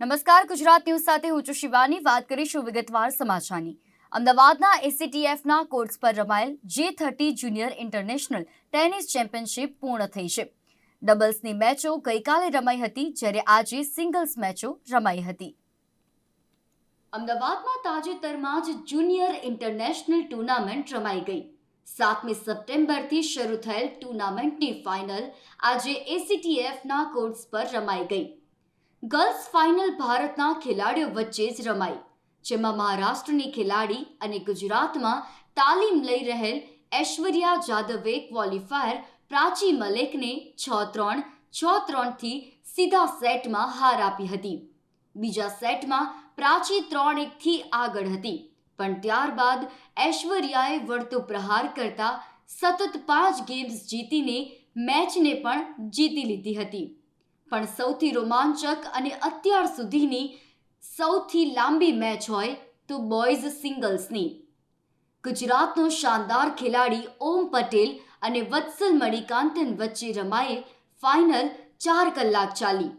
નમસ્કાર ગુજરાત ન્યૂઝ સાથે હું છું શિવાની વાત કરીશું વિગતવાર સમાચારની અમદાવાદના એસીટીએફના કોર્ટ્સ પર રમાયેલ જે thirty junior international tennis championship પૂર્ણ થઈ છે. ડબલ્સની મેચો ગઈકાલે રમાઈ હતી, જ્યારે આજે સિંગલ્સ મેચો રમાઈ હતી. અમદાવાદમાં તાજેતરમાં જ જુનિયર ઇન્ટરનેશનલ ટુર્નામેન્ટ રમાઈ ગઈ. સાતમી સપ્ટેમ્બરથી શરૂ થયેલ ટુર્નામેન્ટની ફાઇનલ આજે એસીટીએફના કોર્ટ્સ પર રમાઈ ગઈ. ગર્લ્સ ફાઇનલ ભારતના ખેલાડીઓ વચ્ચે જ રમાઈ. જેમાં મહારાષ્ટ્રની ખેલાડી અને ગુજરાતમાં તાલીમ લઈ રહેલ ઐશ્વર્યા જાદવે ક્વોલિફાયર પ્રાચી મલેકને છ ત્રણ, છ ત્રણથી સીધા સેટમાં હાર આપી હતી. બીજા સેટમાં પ્રાચી ત્રણ એકથી આગળ હતી, પણ ત્યારબાદ ઐશ્વર્યાએ વળતો પ્રહાર કરતા સતત પાંચ ગેમ્સ જીતીને મેચને પણ જીતી લીધી હતી. પણ સૌથી રોમાંચક અને અત્યાર સુધીની સૌથી લાંબી મેચ હોય તો બોયઝ સિંગલ્સની. ગુજરાતનો શાનદાર ખેલાડી ઓમ પટેલ અને વત્સલ મણિકાંતન વચ્ચે રમાયેલ ફાઇનલ ચાર કલાક ચાલી.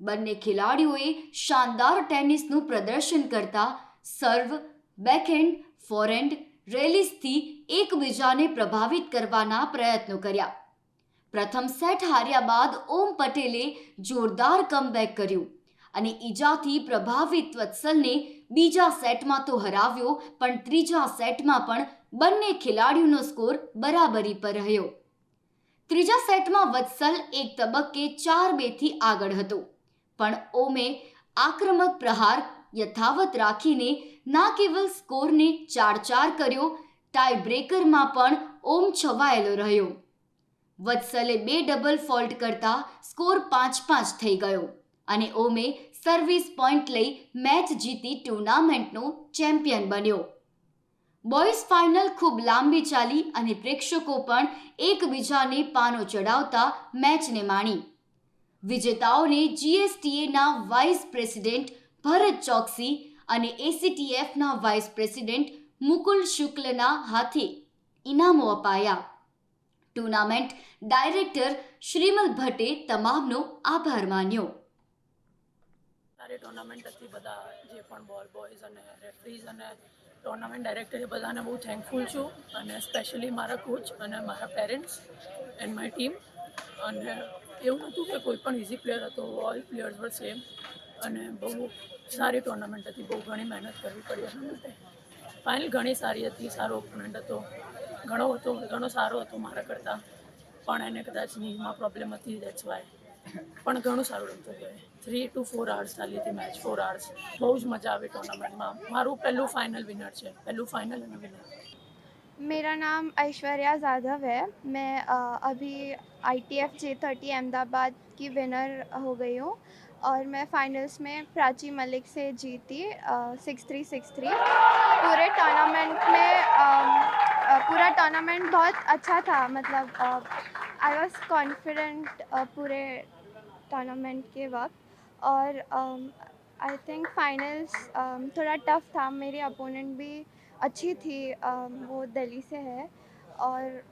બંને ખેલાડીઓએ શાનદાર ટેનિસનું પ્રદર્શન કરતા સર્વ, બેકહેન્ડ, ફોરહેન્ડ રેલીસથી એકબીજાને પ્રભાવિત કરવાના પ્રયત્નો કર્યા. પ્રથમ સેટ હાર્યા બાદ ઓમ પટેલે જોરદાર કમબેક કર્યું. અને ઈજાથી પ્રભાવિત વત્સલને બીજા સેટમાં તો હરાવ્યો, પણ ત્રીજા સેટમાં પણ બંને ખેલાડીઓનો સ્કોર બરાબરી પર રહ્યો. ત્રીજા સેટમાં વત્સલ એક તબક્કે ચાર બેથી આગળ હતો. પણ ઓમે આક્રમક પ્રહાર યથાવત રાખીને ના કેવલ સ્કોરને ચાર ચાર કર્યો ટાઈ બ્રેકરમાં પણ ઓમ છવાયેલો રહ્યો. વત્સલે બે ડબલ ફોલ્ટ કરતા સ્કોર પાંચ પાંચ થઈ ગયો. અને ઓમે સર્વિસ પોઈન્ટ લઈ મેચ જીતી ટુર્નામેન્ટનો ચેમ્પિયન બન્યો. બોયઝ ફાઇનલ ખૂબ લાંબી ચાલી અને પ્રેક્ષકો પણ એકબીજાને પાનો ચડાવતા મેચને માણી. વિજેતાઓને જીએસટીએના વાઇસ પ્રેસિડેન્ટ ભરત ચોકસી અને એસીટીએફના વાઇસ પ્રેસિડેન્ટ મુકુલ શુક્લના હાથે ઇનામો અપાયા. ટુર્નામેન્ટ ડાયરેક્ટર શ્રીમલ ભટ્ટે તમામનો આભાર માન્યો. સારી ટુર્નામેન્ટ હતી બધા જે પણ બોલ બોયઝ અને રેફરીઝ અને ટુર્નામેન્ટ ડાયરેક્ટર બધાને બહુ થેન્કફુલ છું અને સ્પેશિયલી મારા કોચ અને મારા પેરેન્ટ્સ એન્ડ માય ટીમ અને એવું હતું કે કોઈ પણ ઇઝી પ્લેયર હતો ઓલ પ્લેયર્સ વર સેમ અને બહુ સારી ટુર્નામેન્ટ હતી, બહુ ઘણી મહેનત કરવી પડી એના માટે. ફાઇનલ ઘણી સારી હતી, સારો ઓપોનન્ટ હતો. ઘણો હતો, ઘણો સારો હતો મારા કરતાં. પણ એને કદાચ નીમાં પ્રોબ્લેમ હતી દેટ્સ વાય પણ ઘણું સારું રમતો કહેવાય થ્રી ટુ ફોર આવર્સ ચાલી હતી મેચ ફોર આવર્સ બહુ જ મજા આવી ટુર્નામેન્ટમાં મારું પહેલું ફાઇનલ વિનર છે. પહેલું ફાઇનલ અને વિનર मेरा नाम ऐश्वर्या जाधव है. मैं अभी I T F J thirty Ahmedabad की विनर हो गई हूँ और मैं फाइनल्स में प्राची मलिक से जीती सिक्स थ्री सिक्स थ्री पूरे टूर्नामेंट में पूरा टूर्नामेंट बहुत अच्छा था. मतलब आ, आई वॉज़ कॉन्फिडेंट पूरे टूर्नामेंट के वक्त और आई थिंक फाइनल्स थोड़ा टफ था। मेरी अपोनेंट भी अच्छी थी अम, वो दिल्ली से है और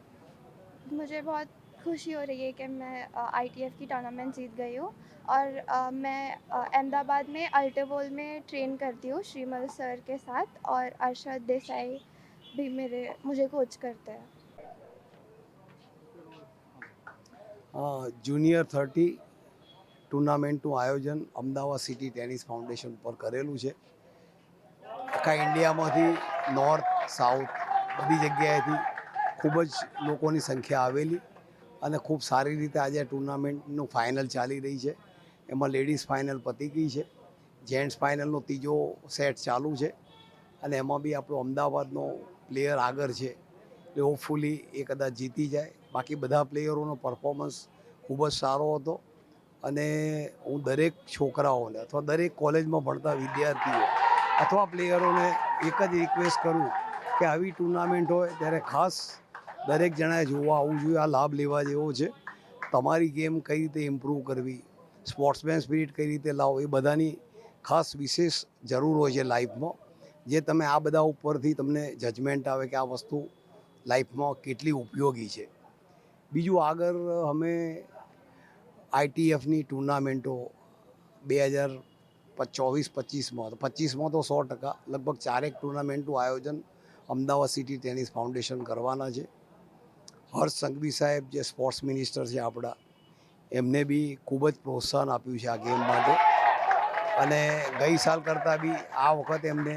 मुझे बहुत खुशी हो रही है कि मैं आई टी एफ़ की टूर्नामेंट जीत गई हूँ और अ, मैं अ, अहमदाबाद में अल्टेबोल में ट्रेन करती हूँ श्रीमल सर के साथ और अरशद देसाई भी मेरे मुझे कोच करते हैं। જુનિયર થર્ટી ટુર્નામેન્ટનું આયોજન અમદાવાદ સિટી ટેનિસ ફાઉન્ડેશન પર કરેલું છે. આખા ઇન્ડિયામાંથી નોર્થ સાઉથ બધી જગ્યાએથી ખૂબ જ લોકોની સંખ્યા આવેલી અને ખૂબ સારી રીતે આજે ટુર્નામેન્ટનું ફાઇનલ ચાલી રહી છે. એમાં લેડીઝ ફાઇનલ પતી ગઈ છે. જેન્ટ્સ ફાઇનલનો ત્રીજો સેટ ચાલુ છે અને એમાં બી આપણો અમદાવાદનો પ્લેયર આગળ છે. એટલે હોપફુલી એ કદાચ જીતી જાય. બાકી બધા પ્લેયરોનો પરફોર્મન્સ ખૂબ જ સારો હતો. અને હું દરેક છોકરાઓને અથવા દરેક કોલેજમાં ભણતા વિદ્યાર્થીઓ અથવા પ્લેયરોને એક જ રિક્વેસ્ટ કરું કે આવી ટુર્નામેન્ટ હોય ત્યારે ખાસ દરેક જણાએ જોવા આવવું જોઈએ, આ લાભ લેવા જેવો છે. તમારી ગેમ કઈ રીતે ઇમ્પ્રૂવ કરવી સ્પોર્ટ્સમેન સ્પિરિટ કઈ રીતે લાવો, એ બધાની ખાસ વિશેષ જરૂર હોય છે લાઈફમાં જે તમે આ બધા ઉપરથી તમને જજમેન્ટ આવે કે આ વસ્તુ લાઈફમાં કેટલી ઉપયોગી છે. બીજું આગળ અમે આઈટીએફની ટુર્નામેન્ટો બે હજાર ચોવીસ, પચીસમાં પચીસમાં તો સો ટકા, લગભગ ચારેક ટુર્નામેન્ટનું આયોજન અમદાવાદ સિટી ટેનિસ ફાઉન્ડેશન કરવાના છે. હર્ષ સંઘવી સાહેબ જે સ્પોર્ટ્સ મિનિસ્ટર છે આપણા, એમને બી ખૂબ જ પ્રોત્સાહન આપ્યું છે આ ગેમ માટે. અને ગઈ સાલ કરતાં બી આ વખત એમને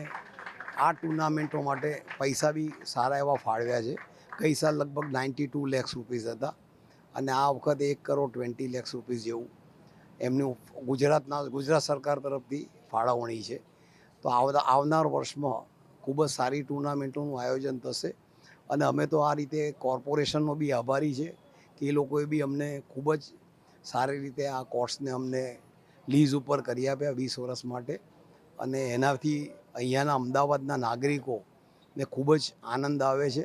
આ ટુર્નામેન્ટો માટે પૈસા બી સારા એવા ફાળવ્યા છે. ગઈ સાલ લગભગ નાઇન્ટી ટુ લેક્સ રૂપીઝ હતા. અને આ વખતે એક કરોડ ટ્વેન્ટી લેક્સ રૂપીઝ જેવું એમનું ગુજરાતના, ગુજરાત સરકાર તરફથી ફાળવણી છે. તો આવનાર વર્ષમાં ખૂબ જ સારી ટુર્નામેન્ટોનું આયોજન થશે. અને અમે તો આ રીતે કોર્પોરેશનનો બી આભારી છે કે એ લોકોએ બી અમને ખૂબ જ સારી રીતે આ કોર્સને અમને લીઝ ઉપર કરી આપ્યા વીસ વર્ષ માટે. અને એનાથી અહીંયાના અમદાવાદના નાગરિકોને ખૂબ જ આનંદ આવે છે.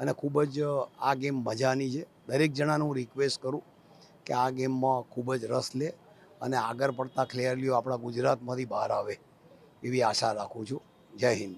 અને ખૂબ જ આ ગેમ મજાની છે. દરેક જણાને હું રિક્વેસ્ટ કરું કે આ ગેમમાં ખૂબ જ રસ લે અને આગળ પડતા ખેલાડીઓ આપણા ગુજરાતમાંથી બહાર આવે એવી આશા રાખું છું. જય હિન્દ.